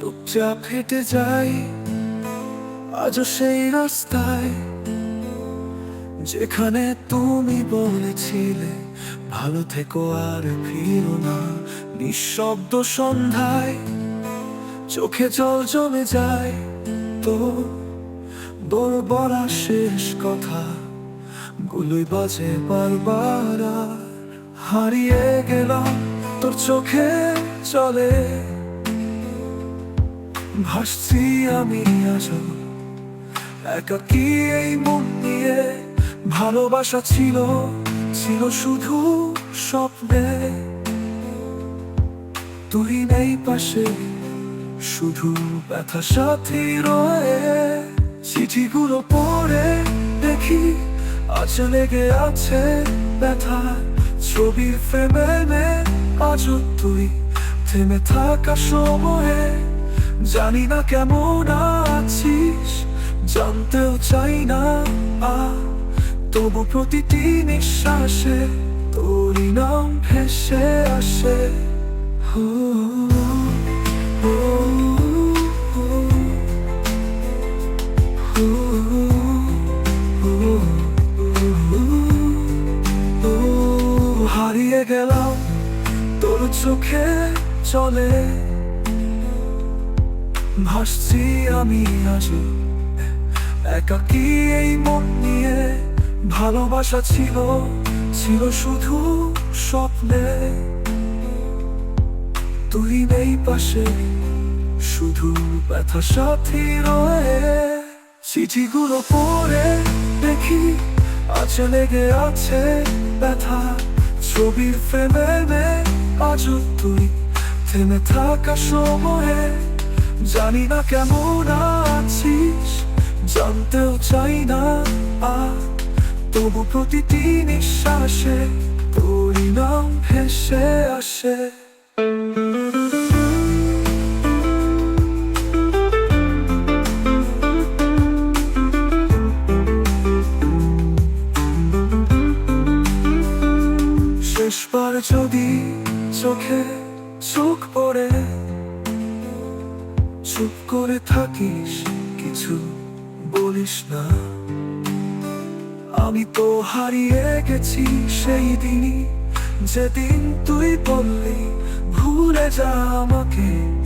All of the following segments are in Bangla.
চুপচাপ হেঁটে যাই, আজও সেই রাস্তায়। যেখানে তুমি বলেছিলে, ভালো থেকো আর ফিরো না। নিঃশব্দ সন্ধ্যায় চোখে জল জমে যায় তো। বড় শেষ কথা, গুলোই বাজে বারবার। হারিয়ে গেলাম তোর চোখে চলে ভাসছি আমি আজও একাকি এই মন নিয়ে ভালোবাসা ছিল ছিল শুধু স্বপ্নে। তুই নেই পাশে, শুধু ব্যথা সাথে রয়ে। চিঠিগুলো পড়ে দেখি, আজ লেগে আছে ব্যথা। ছবির ফ্রেমে আজও তুই থেমে থাকা সময়ে জানি না কেমন আছিস, জানতেও চাই না তবু প্রতিটি নিঃশ্বাসে তোরই নাম ভেসে আসে। হারিয়ে গেলাম, তোর চোখে চলে। ভাসছি আমি আজও একাকি এই মন নিয়ে ভালোবাসা ছিল ছিল শুধু স্বপ্নে। তুই নেই পাশে, শুধু ব্যথা সাথী রয়ে। চিঠিগুলো পরে দেখি, আছে লেগে আছে ব্যথা। ছবির ফ্রেমে আজও তুই থেমে থাকা সময়ে জানি না কেমন আছিস, জানতেও চাই না আর তবু প্রতিটি নিঃশ্বাসে নাম ভেসে আসে। শেষবার যদি চোখে চোখ পড়ে চুপ করে থাকিস, কিছু বলিস না। আমি তো হারিয়ে গেছি সেই দিনই, যেদিন তুই বললি, ভুলে যা আমাকে।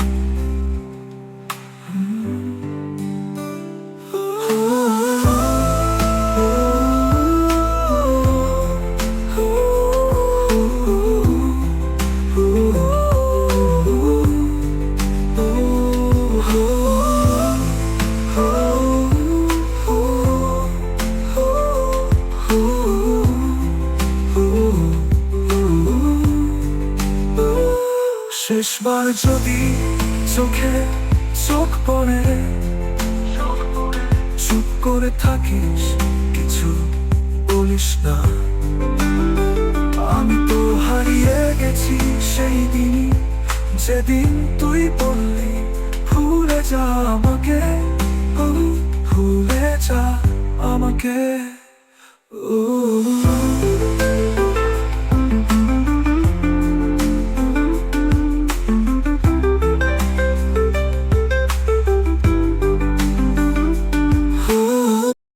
শেষবার যদি চোখে চোখ পড়ে, চুপ করে থাকিস, কিছু বলিস না। আমি তো হারিয়ে গেছি সেই দিন, যেদিন তুই বললি, ভুলে যা আমাকে, ভুলে যা আমাকে। ও